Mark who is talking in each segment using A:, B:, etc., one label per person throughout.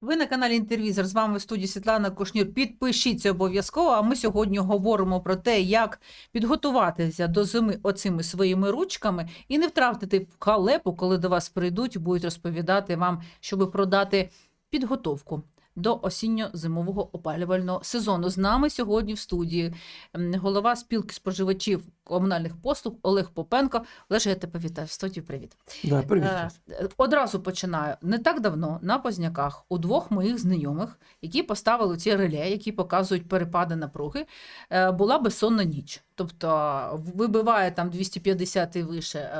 A: Ви на каналі Інтервізор. З вами в студії Світлана Кушнір. Підпишіться обов'язково. А ми сьогодні говоримо про те, як підготуватися до зими оцими своїми ручками і не втратити халепу, коли до вас прийдуть будуть розповідати вам, щоб продати підготовку до осінньо-зимового опалювального сезону. З нами сьогодні в студії голова спілки споживачів комунальних послуг Олег Попенко. Олеже, я тебе вітаю. В студії привіт.
B: Да, привіт.
A: Е, Одразу починаю. Не так давно на Позняках у двох моїх знайомих, які поставили ці реле, які показують перепади напруги, е, була безсонна ніч. Тобто вибиває там 250 і вище.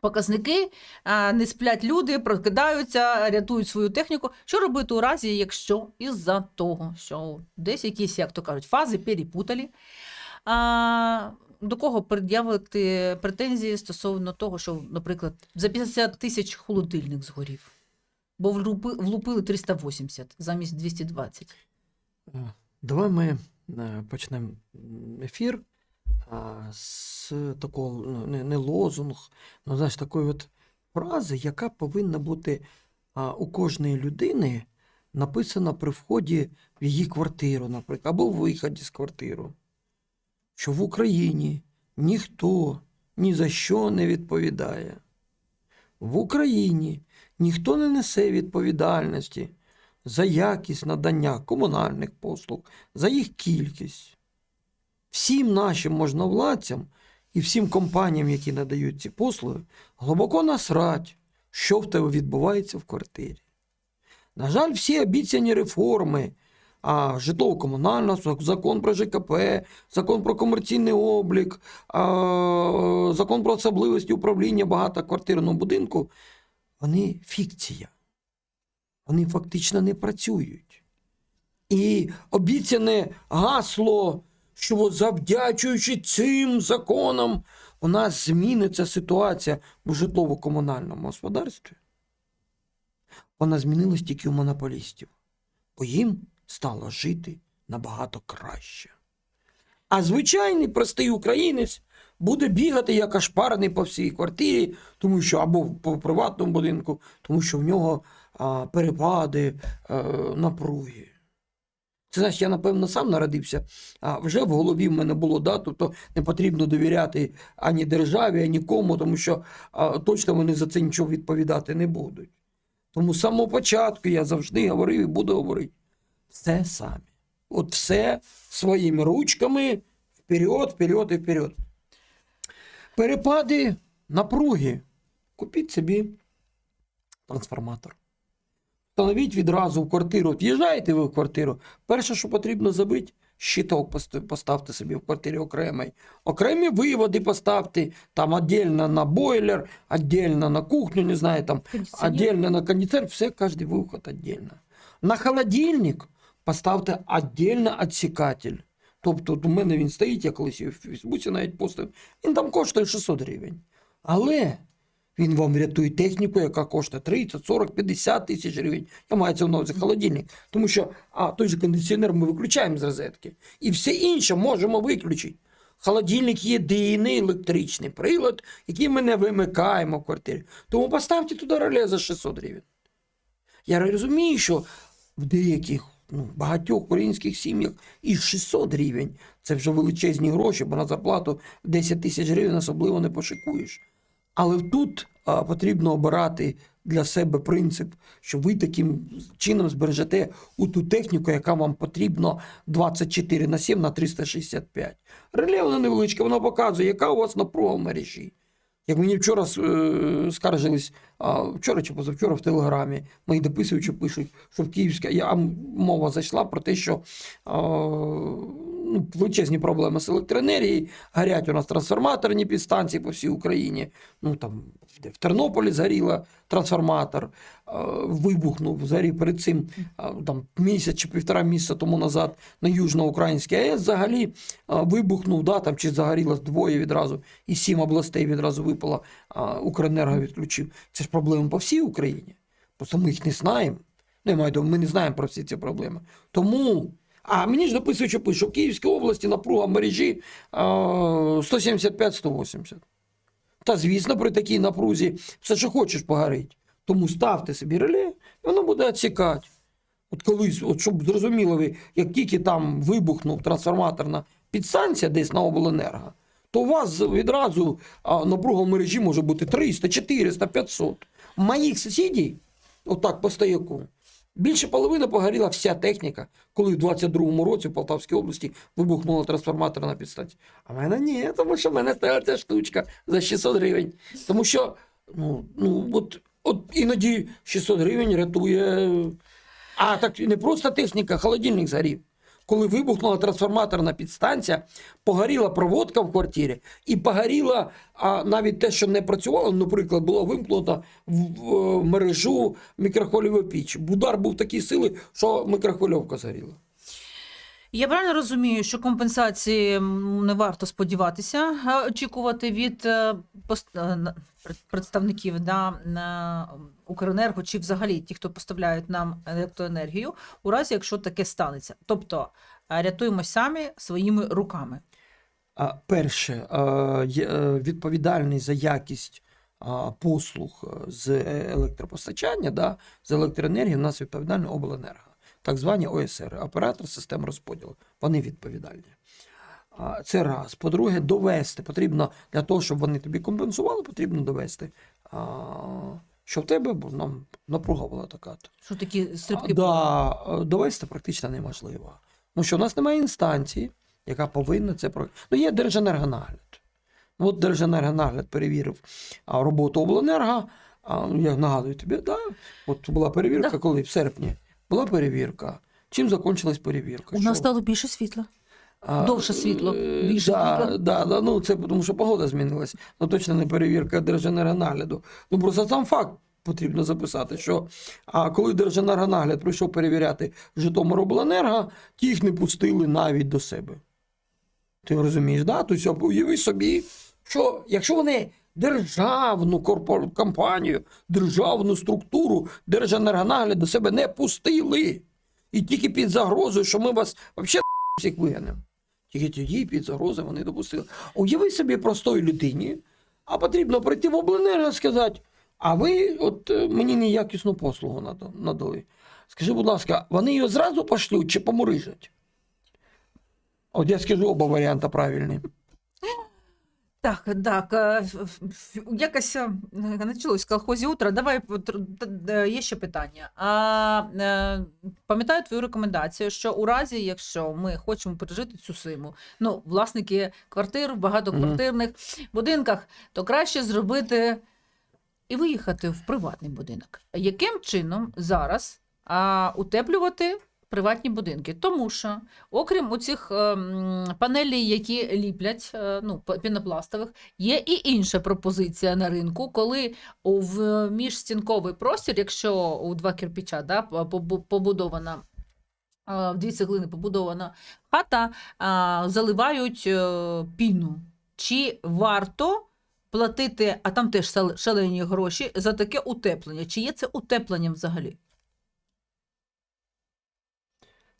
A: Показники е, не сплять люди, прокидаються, рятують свою техніку. Що робити у разі, якщо із-за того, що десь якісь, як то кажуть, фази перепутали? А, до кого пред'явити претензії стосовно того, що, наприклад, за 50 тисяч холодильник згорів, бо влупи, влупили 380 замість 220.
B: Е, Давай ми е, почнемо ефір з такого ну, не, не лозунг, ну знаєш, такої от фрази, яка повинна бути у кожної людини написана при вході в її квартиру, наприклад, або в виході з квартири. Що в Україні ніхто ні за що не відповідає. В Україні ніхто не несе відповідальності за якість надання комунальних послуг, за їх кількість. Всім нашим можновладцям і всім компаніям, які надають ці послуги, глибоко насрать, що в тебе відбувається в квартирі. На жаль, всі обіцяні реформи, а житлово-комунальна, закон про ЖКП, закон про комерційний облік, а, закон про особливості управління багатоквартирного будинку, вони фікція вони фактично не працюють. І обіцяне гасло, що завдячуючи цим законам, у нас зміниться ситуація в житлово-комунальному господарстві. Вона змінилась тільки у монополістів, бо їм стало жити набагато краще. А звичайний простий українець буде бігати як ошпарений по всій квартирі, тому що або по приватному будинку, тому що в нього а, перепади а, напруги. Це значить, я, напевно, сам народився, а вже в голові в мене було, да, тобто не потрібно довіряти ані державі, ані кому, тому що а, точно вони за це нічого відповідати не будуть. Тому з самого початку я завжди говорив і буду говорити все самі. От все своїми ручками вперед, вперед і вперед. Перепади напруги. Купіть собі трансформатор. Встановіть відразу в квартиру. В'їжджаєте ви в квартиру. Перше, що потрібно забити, щиток поставте собі в квартирі окремий. Окремі виводи поставте, там віддільно на бойлер, віддільно на кухню, не знаю, там
A: Кондиціонер.
B: на кондиционер, все, каждый выход отдельно. На холодильник поставте отдельно отсікатель. Тобто у мене він стоїть, я колись в Фейсбуці навіть постив, він там коштує 600 гривень. Але він вам рятує техніку, яка коштує 30, 40, 50 тисяч гривень. Я маю це на увазі холодильник. Тому що а, той же кондиціонер ми виключаємо з розетки. І все інше можемо виключити. Холодильник єдиний електричний прилад, який ми не вимикаємо в квартирі. Тому поставте туди реле за 600 гривень. Я розумію, що в деяких ну, багатьох українських сім'ях і 600 гривень це вже величезні гроші, бо на зарплату 10 тисяч гривень особливо не пошикуєш. Але тут потрібно обирати для себе принцип, що ви таким чином збережете у ту техніку, яка вам потрібна 24 на 7 на 365. Реле вона невеличка, вона показує, яка у вас напруга в мережі. Як мені вчора е, скаржились, а, вчора чи позавчора в Телеграмі, мої дописуючі пишуть, що в Київська я, мова зайшла про те, що а, ну, величезні проблеми з електроенергією, горять у нас трансформаторні підстанції по всій Україні. Ну там в Тернополі згоріла трансформатор, вибухнув згорів перед цим там місяць чи півтора місяця тому назад на Южноукраїнській АЕС взагалі вибухнув, да, там чи загорілось двоє відразу, і сім областей відразу випало, Укренерго відключив. Це ж проблеми по всій Україні. Просто ми їх не знаємо. Ну, я маю ми не знаємо про всі ці проблеми. Тому. А мені ж дописують, що пише, що в Київській області напруга мережі а, 175-180. Та звісно, при такій напрузі все, що хочеш, погорить. Тому ставте собі реле, і воно буде відсікати. От колись, от щоб зрозуміли ви, як тільки там вибухнув трансформаторна підстанція десь на обленерго, то у вас відразу напруга в мережі може бути 300, 400, 500. У моїх сусідів, отак по стояку, більше половини погоріла вся техніка, коли в 22-му році в Полтавській області вибухнула трансформатор на підстаті. А в мене ні, тому що в мене стояла ця штучка за 600 гривень. Тому що ну, ну, от, от іноді 600 гривень рятує. А так не просто техніка, холодильник згорів. Коли вибухнула трансформаторна підстанція, погоріла проводка в квартирі, і погоріла а, навіть те, що не працювало, наприклад, було вимкнуто в, мережу мікрохвильової піч. Удар був такий сили, що мікрохвильовка згоріла.
A: Я правильно розумію, що компенсації не варто сподіватися, очікувати від е, е, представників на, на Укренерго чи взагалі ті, хто поставляють нам електроенергію, у разі, якщо таке станеться. Тобто е, рятуємо самі своїми руками.
B: Перше, е, відповідальний за якість послуг е, з електропостачання, да, з електроенергії, у нас відповідальний обленерго, так звані ОСР, оператор систем розподілу. Вони відповідальні. Це раз. По-друге, довести потрібно для того, щоб вони тобі компенсували, потрібно довести, що в тебе нам напруга була така.
A: Що такі стрибки
B: Да, довести практично неможливо. Тому що у нас немає інстанції, яка повинна це про. Ну, є Держенергонагляд. Ну, от Держенергонагляд перевірив роботу обленерго. Ну, я нагадую тобі, да, от була перевірка, коли в серпні була перевірка. Чим закончилась перевірка?
A: У
B: Що,
A: нас стало більше світла.
B: а,
A: довше світло,
B: е,
A: більше
B: да,
A: світла.
B: да, да, ну, це тому, що погода змінилась. Ну, точно не перевірка Держенергонагляду. Ну, просто сам факт потрібно записати, що а коли Держенергонагляд прийшов перевіряти Житомиробленерго, ті їх не пустили навіть до себе. Ти розумієш, да? Тобто уяви собі, що якщо вони державну компанію, державну структуру Держенергонагляд до себе не пустили. І тільки під загрозою, що ми вас взагалі всіх вигнемо. Тільки тоді під загрозою вони допустили. Уяви собі простої людині, а потрібно прийти в обленерго і сказати, а ви от е, мені неякісну послугу надали. Скажи, будь ласка, вони її зразу пошлють чи помурижать? От я скажу оба варіанти правильні.
A: Так, так. ф- Якось почалось в колхозі утро. Давай є ще питання. А, е, пам'ятаю твою рекомендацію, що у разі, якщо ми хочемо пережити цю зиму, ну, власники квартир в багатоквартирних будинках, то краще зробити і виїхати в приватний будинок. Яким чином зараз а, утеплювати приватні будинки? Тому що, окрім оцих ем, панелей, які ліплять, е, ну, пінопластових, є і інша пропозиція на ринку, коли в міжстінковий простір, якщо у два кирпича да, побудована. е, В дві цеглини побудована хата, заливають е, піну. Чи варто платити, а там теж шалені гроші за таке утеплення? Чи є це утепленням взагалі?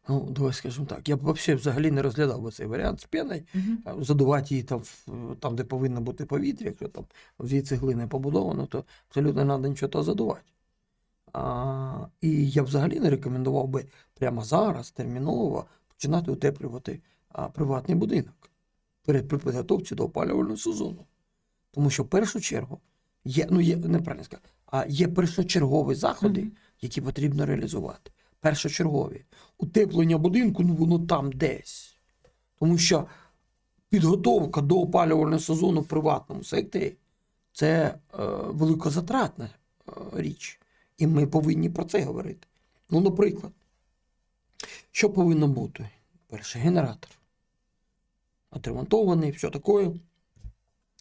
B: Ну, давай скажемо так. Я б взагалі, взагалі не розглядав би цей варіант з піною. а, задувати її там, там, де повинно бути повітря, якщо там в дві цеглини побудовано, то абсолютно не треба нічого задувати. А, і я взагалі не рекомендував би прямо зараз, терміново, починати утеплювати а, приватний будинок перед при підготовці до опалювального сезону. Тому що в першу чергу є, ну є неправильно сказати, а є першочергові заходи, які потрібно реалізувати. Першочергові. Утеплення будинку, ну воно там десь. Тому що підготовка до опалювального сезону в приватному секторі це е, великозатратна е, річ. І ми повинні про це говорити. Ну, наприклад, що повинно бути? Перший генератор. Отремонтований, все таке.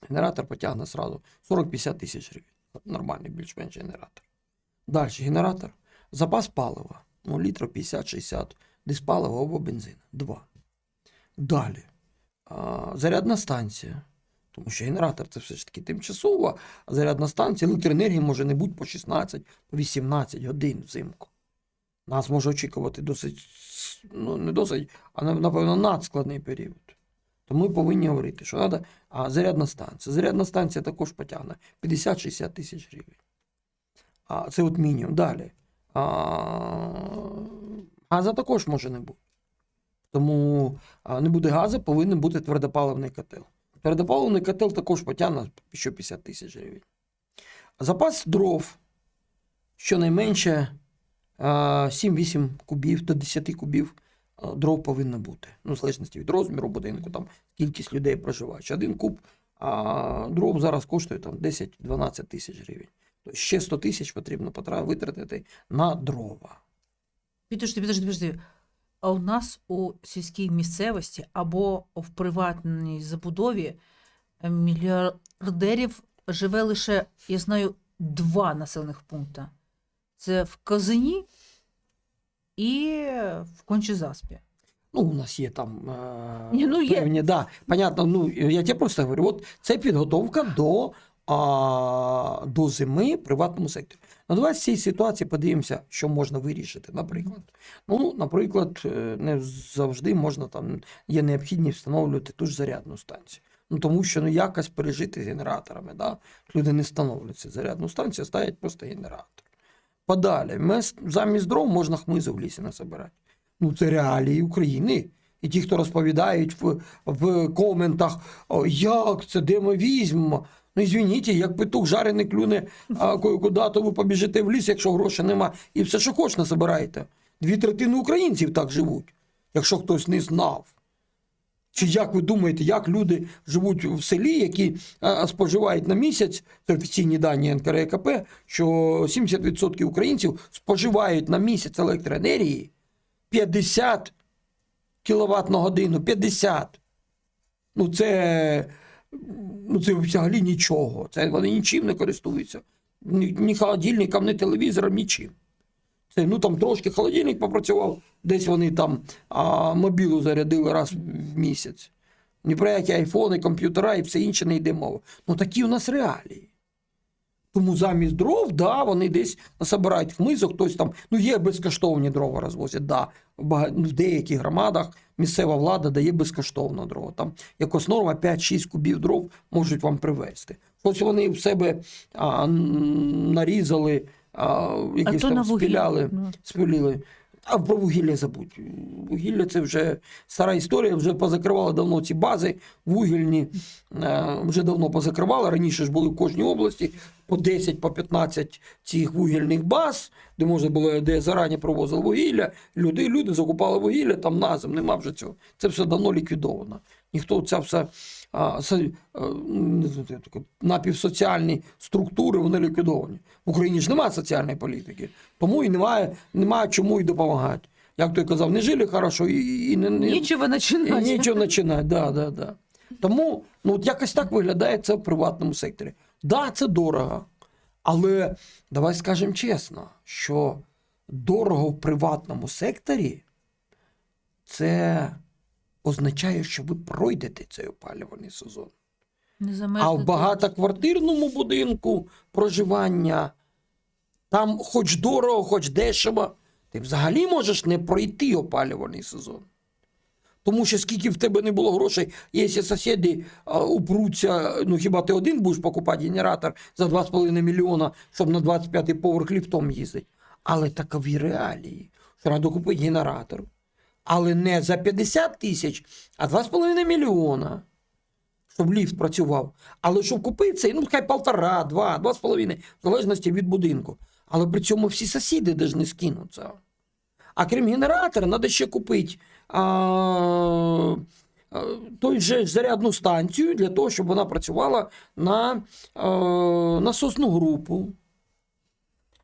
B: Генератор потягне сразу 40-50 тисяч гривень. Нормальний більш-менш генератор. Далі генератор. Запас палива. Ну, літрів 50-60. Десь палива або бензин. Два. Далі. А, зарядна станція. Тому що генератор це все ж таки тимчасова, а зарядна станція електроенергії може не бути по 16, по 18 годин взимку. Нас може очікувати досить, ну не досить, а напевно надскладний період. То ми повинні говорити, що треба, а зарядна станція. Зарядна станція також потягне 50-60 тисяч гривень. А це от мінімум. Далі. А, газа також може не бути. Тому не буде газу, повинен бути твердопаливний котел. Твердопаливний котел також потягне ще 50 тисяч гривень. Запас дров щонайменше а, 7-8 кубів до 10 кубів дров повинно бути. Ну, в залежності від розміру будинку, там кількість людей проживаючи. Один куб а, дров зараз коштує там 10-12 тисяч гривень. Тобто ще 100 тисяч потрібно витратити на дрова.
A: Підожди, підожди, підожди. А у нас у сільській місцевості або в приватній забудові е, мільярдерів живе лише, я знаю, два населених пункти. Це в Казині і в Кончезаспі.
B: Ну, у нас є там е,
A: Ні, ну, є.
B: певні, да, понятно, ну, я тебе просто говорю, от це підготовка до, а, до зими приватному секторі. Ну, давай з цієї ситуації подивимося, що можна вирішити. Наприклад, ну, наприклад, е, не завжди можна там, є необхідність встановлювати ту ж зарядну станцію. Ну, тому що ну, якось пережити з генераторами. Да? Люди не встановлюються зарядну станцію, ставлять просто генератор. Подалі, мес- замість дров можна хмизу в лісі насобирати. Ну, це реалії України. І ті, хто розповідають в, в коментах, як це, де ми візьмемо. Ну, звініть, як петух жарений клюне, а куди-то ви побіжите в ліс, якщо грошей нема, і все, що хоч насобираєте. Дві третини українців так живуть, якщо хтось не знав. Чи як ви думаєте, як люди живуть в селі, які споживають на місяць, це офіційні дані НКРЕКП, що 70% українців споживають на місяць електроенергії 50 кВт на годину, 50. Ну це, ну це взагалі нічого. Це вони нічим не користуються. Ні, ні холодильником, ні телевізором, нічим. Це, ну там трошки холодильник попрацював, десь вони там а, мобілу зарядили раз в місяць. Ні про які айфони, комп'ютера і все інше не йде мова. Ну такі у нас реалії. Тому замість дров, да, вони десь насобирають хмизу, хтось там, ну є безкоштовні дрова розвозять, да. В, ну, в деяких громадах місцева влада дає безкоштовно дрова. Там якось норма 5-6 кубів дров можуть вам привезти. Щось вони в себе а, нарізали, а, якісь
A: на
B: там спіляли, спілили. А про вугілля забудь. Вугілля це вже стара історія, вже позакривали давно ці бази вугільні, вже давно позакривали. Раніше ж були в кожній області по 10, по 15 цих вугільних баз, де можна було, де зарані провозили вугілля. Люди, люди закупали вугілля, там на зим, нема вже цього. Це все давно ліквідовано. Ніхто ця вся а, таке, напівсоціальні структури вони ліквідовані. В Україні ж немає соціальної політики, тому і немає, немає чому і допомагати. Як той казав, не жили хорошо і, і не,
A: Нічого
B: і
A: починати.
B: нічого починати. Да, да, да. Тому ну, от якось так виглядає це в приватному секторі. Да, це дорого. Але давай скажемо чесно, що дорого в приватному секторі це означає, що ви пройдете цей опалювальний сезон.
A: Не
B: А в багатоквартирному будинку проживання там хоч дорого, хоч дешево, ти взагалі можеш не пройти опалювальний сезон. Тому що скільки в тебе не було грошей, якщо сусіди упруться, ну хіба ти один будеш покупати генератор за 2,5 мільйона, щоб на 25-й поверх ліфтом їздити. Але такові реалії, що треба купити генератор. Але не за 50 тисяч, а 2,5 мільйона щоб ліфт працював. Але щоб купити цей, ну хай полтора, два, два з половиною, в залежності від будинку. Але при цьому всі сусіди не скинуться. А крім генератора, треба ще купити а, а, той же зарядну станцію для того, щоб вона працювала на а, насосну групу.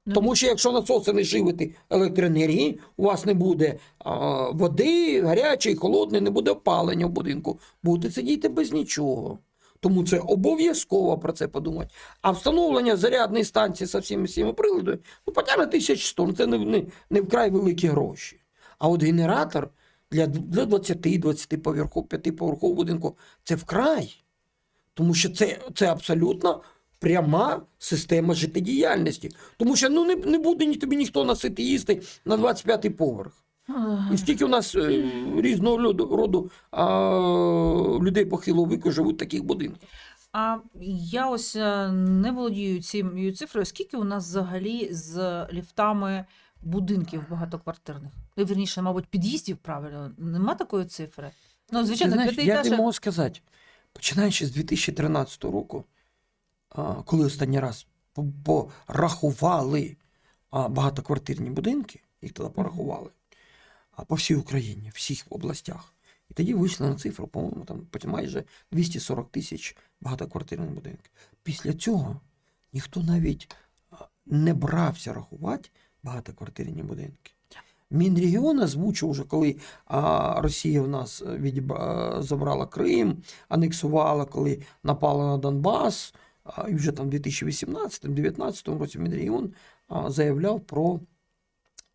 A: Ну,
B: Тому що якщо насоси не живити електроенергії, у вас не буде а, води, гарячої, холодної, не буде опалення в будинку. Будете сидіти без нічого. Тому це обов'язково про це подумати. А встановлення зарядної станції з всіми всіми приладами, ну, потягне 1100, ну це не, не, не вкрай великі гроші. А от генератор для, для 20-20 поверхов, 5 поверхового будинку це вкрай. Тому що це, це абсолютно пряма система життєдіяльності. Тому що ну, не, не буде ні тобі ніхто носити їсти на 25-й поверх. І скільки у нас е, різного роду, роду а, людей похилого віку живуть в таких будинках.
A: А я ось е, не володію цією цифрою. Скільки у нас взагалі з ліфтами будинків багатоквартирних? Ну, Вірніше, мабуть, під'їздів правильно. Нема такої цифри. Ну, звичайно,
B: Ти знаєш, я тобі можу сказати, починаючи з 2013 року, а, коли останній раз по- порахували а, багатоквартирні будинки, їх тоді порахували, по всій Україні, всіх областях. І тоді вийшли на цифру, по-моєму, там майже 240 тисяч багатоквартирних будинків. Після цього ніхто навіть не брався рахувати багатоквартирні будинки. Мінрегіон озвучив вже, коли а, Росія в нас відібра... забрала Крим, анексувала, коли напала на Донбас, а, і вже там в 2018-2019 році Мінрегіон а, заявляв про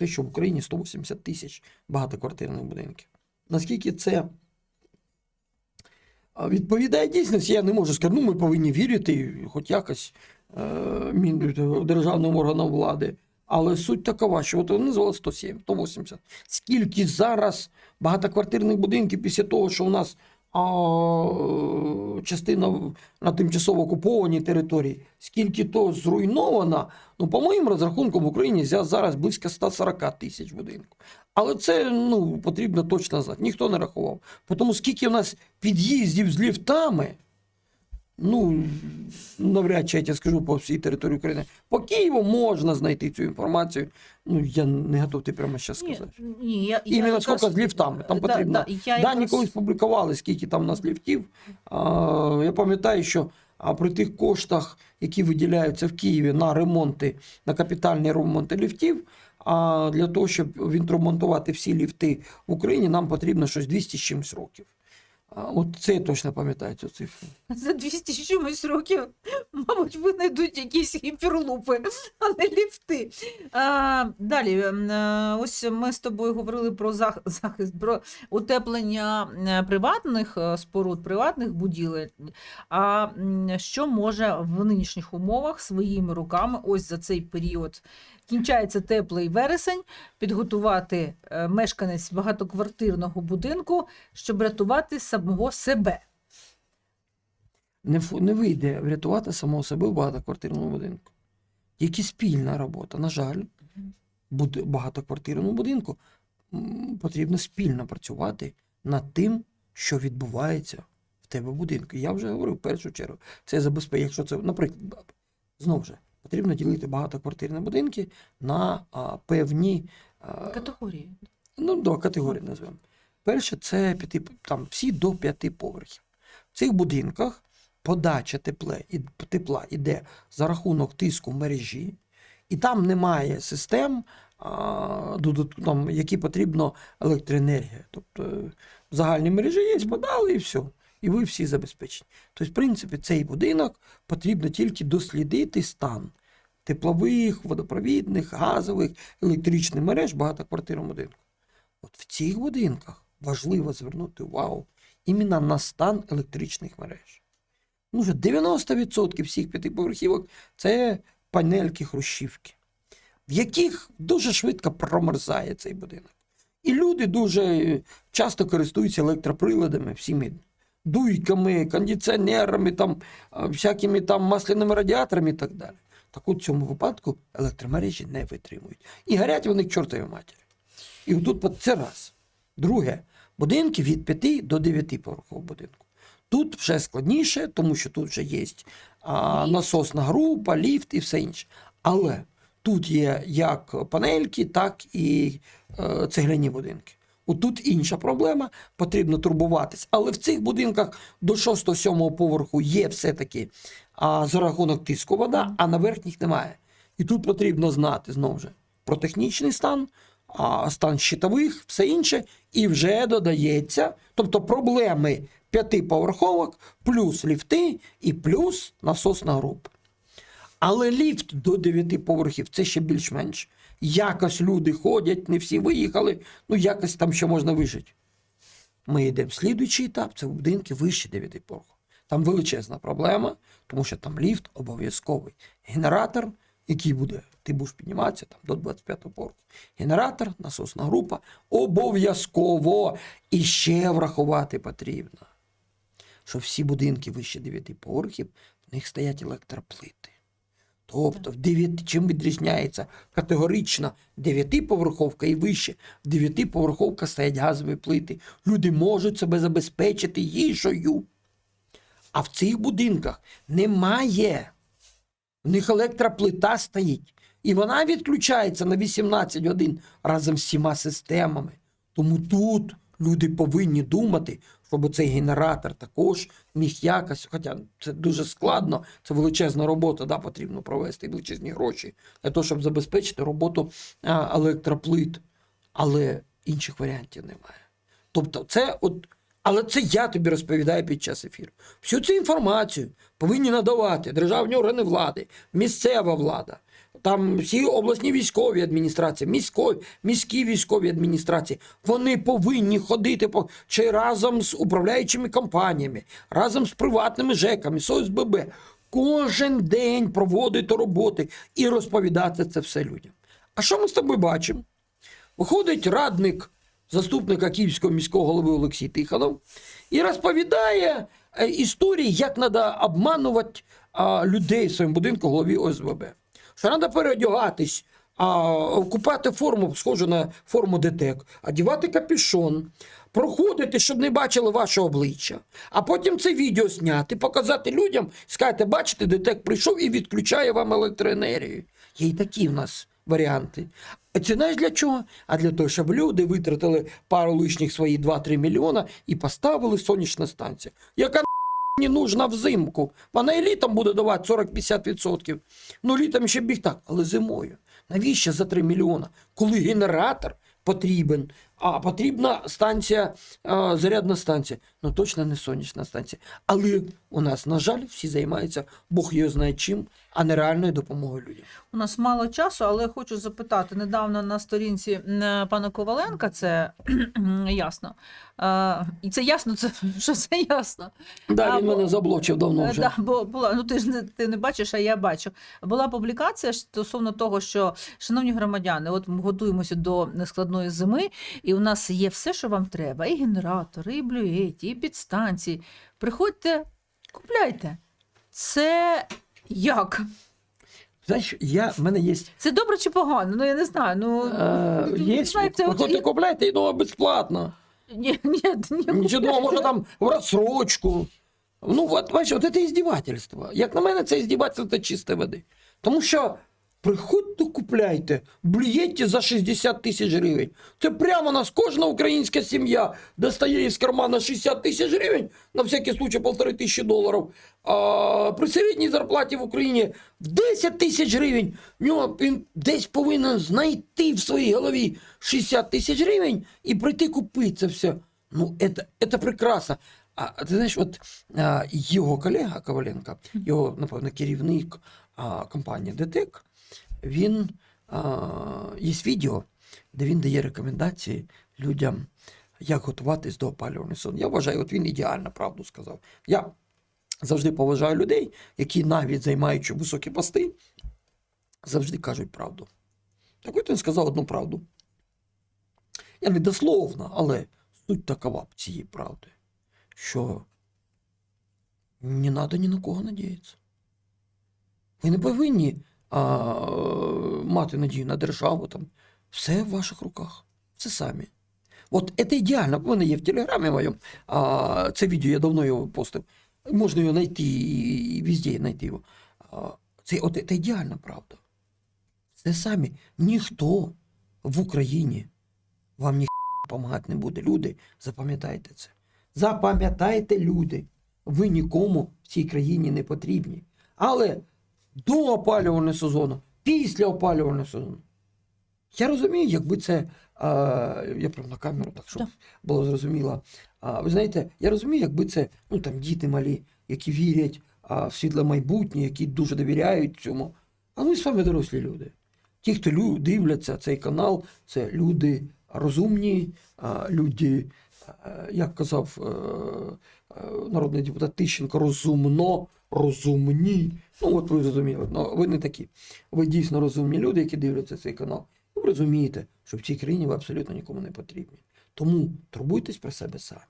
B: те, що в Україні 180 тисяч багатоквартирних будинків. Наскільки це відповідає дійсності, я не можу сказати, ну ми повинні вірити, хоч якось е, державним органам влади. Але суть такова, що от вони назвали 107, 180. Скільки зараз багатоквартирних будинків після того, що у нас а, частина на тимчасово окупованій території, скільки то зруйновано, ну, по моїм розрахункам, в Україні зараз близько 140 тисяч будинків. Але це ну, потрібно точно знати. Ніхто не рахував. Тому скільки в нас під'їздів з ліфтами, ну, навряд чи я тебе скажу по всій території України. По Києву можна знайти цю інформацію. Ну, я не готовий прямо зараз сказати.
A: ні, я, я
B: Іменно
A: якраз-
B: скільки з ліфтами. Там
A: Да,
B: потрібно.
A: да, я
B: Дані
A: якраз-
B: колись публікували, скільки там у нас ліфтів. А, я пам'ятаю, що а, при тих коштах, які виділяються в Києві на ремонти, на капітальні ремонти ліфтів, а для того, щоб відремонтувати всі ліфти в Україні, нам потрібно щось 200 з чимось років. От це я точно пам'ятаю цю цифру.
A: За 200 чимось років, мабуть, винайдуть якісь гіперлупи, а не ліфти. А, далі, ем, е, ось ми з тобою говорили про зах- захист, про утеплення е, приватних е, споруд, приватних будівель. А що може в нинішніх умовах своїми руками, ось за цей період, кінчається теплий вересень, підготувати мешканець багатоквартирного будинку, щоб рятувати самого себе.
B: не, не вийде врятувати самого себе в багатоквартирному будинку. Тільки спільна робота. На жаль, буд- багатоквартирному будинку потрібно спільно працювати над тим, що відбувається в тебе в будинку. Я вже говорив в першу чергу. Це забезпечення, якщо це, наприклад, знову ж потрібно ділити багатоквартирні будинки на а, певні а,
A: Категорії.
B: ну, до категорії назвемо. Перше, це п'яти, там, всі до п'яти поверхів. В цих будинках подача тепле, і, тепла йде за рахунок тиску мережі, і там немає систем, а, там, які потрібно електроенергія. Тобто в загальній мережі є, подали і все. І ви всі забезпечені. Тобто, в принципі, цей будинок потрібно тільки дослідити стан теплових, водопровідних, газових, електричних мереж багатоквартирного будинку. От в цих будинках важливо звернути увагу іменно на стан електричних мереж. Ну, вже 90% всіх п'ятиповерхівок це панельки хрущівки, в яких дуже швидко промерзає цей будинок. І люди дуже часто користуються електроприладами, всіми дуйками, кондиціонерами, там, всякими там масляними радіаторами і так далі. Так от в цьому випадку електромережі не витримують. І горять вони к чортовій матері. І тут це раз. Друге, будинки від 5 до 9 поверхового будинку. Тут вже складніше, тому що тут вже є а, насосна група, ліфт і все інше. Але тут є як панельки, так і е, цегляні будинки. Отут інша проблема, потрібно турбуватись. Але в цих будинках до 6-7 поверху є все-таки а, за рахунок тиску вода, а на верхніх немає. І тут потрібно знати знову ж про технічний стан, стан щитових, все інше, і вже додається, тобто проблеми п'ятиповерховок, плюс ліфти і плюс насосна група. Але ліфт до 9 поверхів це ще більш-менш. Якось люди ходять, не всі виїхали, ну якось там ще можна вижити. Ми йдемо в слідуючий етап, це будинки вище 9 поверхів. Там величезна проблема, тому що там ліфт обов'язковий. Генератор, який буде, ти будеш підніматися там, до 25-го поверху. Генератор, насосна група обов'язково. І ще врахувати потрібно, що всі будинки вище 9 поверхів, в них стоять електроплити. Тобто, в 9, чим відрізняється категорично 9-поверховка і вище. В 9-поверховка стоять газові плити. Люди можуть себе забезпечити їжею. А в цих будинках немає. В них електроплита стоїть. І вона відключається на 18 годин разом з всіма системами. Тому тут люди повинні думати, щоб цей генератор також міг якось, хоча це дуже складно, це величезна робота, да, потрібно провести величезні гроші для того, щоб забезпечити роботу електроплит. Але інших варіантів немає. Тобто, це от. Але це я тобі розповідаю під час ефіру. Всю цю інформацію повинні надавати державні органи влади, місцева влада, там всі обласні військові адміністрації, міської, міські військові адміністрації. Вони повинні ходити по чи разом з управляючими компаніями, разом з приватними ЖЕКами, з ОСББ. Кожен день проводити роботи і розповідати це все людям. А що ми з тобою бачимо? Виходить радник заступника Київського міського голови Олексій Тихонов і розповідає е, історії, як треба обманувати людей в своєму будинку голові ОСББ. Що треба переодягатись, купати форму, схожу на форму ДТЕК, одягати капюшон, проходити, щоб не бачили ваше обличчя, а потім це відео зняти, показати людям, сказати, бачите, ДТЕК прийшов і відключає вам електроенергію. Є і такі в нас варіанти. А це знаєш для чого? А для того, щоб люди витратили пару лишніх свої 2-3 мільйона і поставили сонячну станцію, яка не нужна взимку. Вона і літом буде давати 40-50%. Ну, літом ще біг так, але зимою. Навіщо за 3 мільйона? Коли генератор потрібен, а потрібна станція, а, зарядна станція. Ну точно не сонячна станція. Але у нас, на жаль, всі займаються Бог його знає чим, а не реальною допомогою людям.
A: У нас мало часу, але хочу запитати недавно на сторінці пана Коваленка, це ясно. І це ясно, це що це ясно.
B: Да, він
A: бо-
B: мене заблочив давно вже.
A: Да, бо була, ну ти ж не ти не бачиш, а я бачу. Була публікація стосовно того, що шановні громадяни, от ми готуємося до нескладної зими, і у нас є все, що вам треба: і генератори, і блюєті, і підстанції. Приходьте, купляйте. Це як?
B: Знаєш, я, в мене є
A: Це добре чи погано? Ну я не знаю. Ну
B: Е,
A: ну,
B: Є, приходьте купляйте і дома безплатно.
A: ні, ні, ні,
B: Нічого, може там в розсрочку. Ну, от бачиш, от це іздівательство. Як на мене, це іздівательство чисте води. Тому що приходьте, купляйте, блюєте за 60 тисяч гривень. Це прямо нас кожна українська сім'я достає із кармана 60 тисяч гривень, на всякий случай полтори тисячі доларів. А при середній зарплаті в Україні 10 тисяч гривень. В нього він десь повинен знайти в своїй голові 60 тисяч гривень і прийти купити це все. Ну, это, это прекрасно. А ти знаєш, от а, його колега Коваленко, його, напевно, керівник компанії ДТЕК, він є відео, де він дає рекомендації людям, як готуватись до опалювального сезону. Я вважаю, от він ідеально правду сказав. Я завжди поважаю людей, які навіть займаючи високі пости, завжди кажуть правду. Так от він сказав одну правду. Я не дословно, але суть такова цієї правди, що не треба ні на кого надіятися. Ви не повинні а, мати надію на державу. Там. Все в ваших руках. Все самі. От це ідеально. У мене є в телеграмі моєму. А, це відео я давно його постив. Можна його знайти і везде знайти його. А, це, от, це ідеальна правда. Це самі. Ніхто в Україні вам ніхто допомагати не буде. Люди, запам'ятайте це. Запам'ятайте, люди, ви нікому в цій країні не потрібні. Але до опалювального сезону, після опалювального сезону. Я розумію, якби це. А, я прям на камеру, так щоб було зрозуміло. А, ви знаєте, я розумію, якби це ну, там, діти малі, які вірять а, в світле майбутнє, які дуже довіряють цьому. А ми з вами дорослі люди. Ті, хто лю- дивляться цей канал, це люди розумні, а, люди, е, як казав е, е, народний депутат Тищенко, розумно, розумні. Ну, от ви зрозуміли, ну, ви не такі. Ви дійсно розумні люди, які дивляться цей канал. Ви розумієте, що в цій країні ви абсолютно нікому не потрібні. Тому турбуйтесь про себе самі.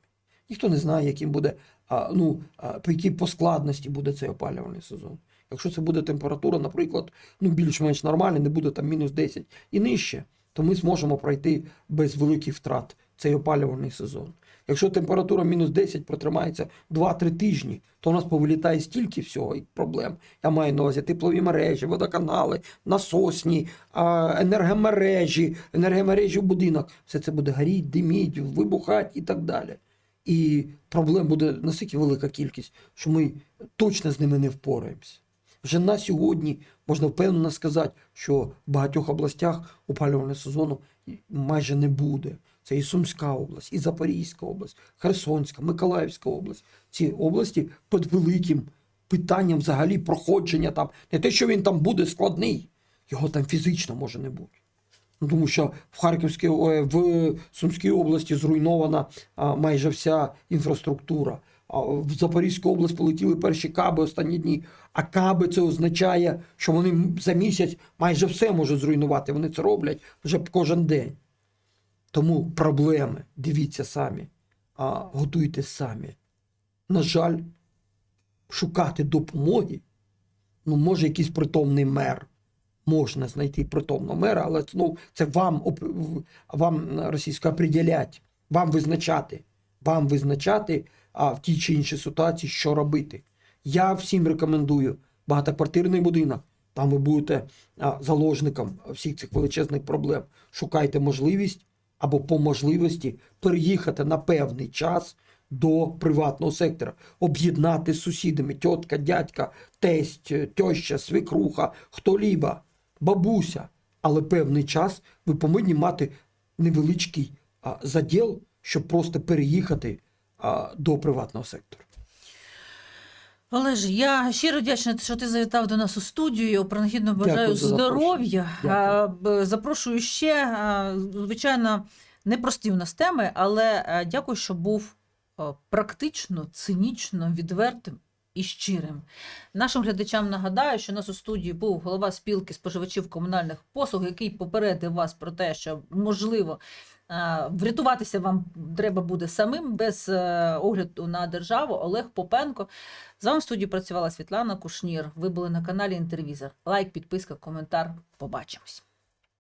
B: Ніхто не знає, яким буде, а, ну, а, по якій по складності буде цей опалювальний сезон. Якщо це буде температура, наприклад, ну більш-менш нормальна, не буде там мінус 10 і нижче, то ми зможемо пройти без великих втрат цей опалювальний сезон. Якщо температура мінус 10 протримається 2-3 тижні, то у нас повилітає стільки всього і проблем. Я маю на увазі теплові мережі, водоканали, насосні, енергомережі, енергомережі в будинок. Все це буде горіти, диміть, вибухати і так далі. І проблем буде настільки велика кількість, що ми точно з ними не впораємося. Вже на сьогодні можна впевнено сказати, що в багатьох областях опалювального сезону майже не буде. Це і Сумська область, і Запорізька область, Херсонська, Миколаївська область. Ці області під великим питанням взагалі проходження там. Не те, що він там буде складний, його там фізично може не бути. Ну, Тому що в Харківській ой, в Сумській області зруйнована а, майже вся інфраструктура. А в Запорізьку область полетіли перші каби останні дні. А каби це означає, що вони за місяць майже все можуть зруйнувати. Вони це роблять вже кожен день. Тому проблеми, дивіться самі, а готуйте самі. На жаль, шукати допомоги, ну, може, якийсь притомний мер. Можна знайти притомного мера, але ну, це вам, вам російська определять, вам визначати, вам визначати а, в тій чи іншій ситуації, що робити. Я всім рекомендую багатоквартирний будинок. Там ви будете заложником всіх цих величезних проблем. Шукайте можливість або по можливості переїхати на певний час до приватного сектора, об'єднати з сусідами, тітка, дядька, тесть, тьоща, свекруха, хто-ліба, бабуся. Але певний час ви повинні мати невеличкий заділ, щоб просто переїхати а, до приватного сектора.
A: Олеж, я щиро вдячна, що ти завітав до нас у студію. Принагідно бажаю
B: за
A: здоров'я.
B: Дякую.
A: Запрошую ще. Звичайно, непрості в нас теми, але дякую, що був практично, цинічно, відвертим. І щирим. Нашим глядачам нагадаю, що у нас у студії був голова спілки споживачів комунальних послуг, який попередив вас про те, що можливо врятуватися вам треба буде самим без е, огляду на державу. Олег Попенко. З вами в студії працювала Світлана Кушнір. Ви були на каналі Інтервізор. Лайк, підписка, коментар. Побачимось.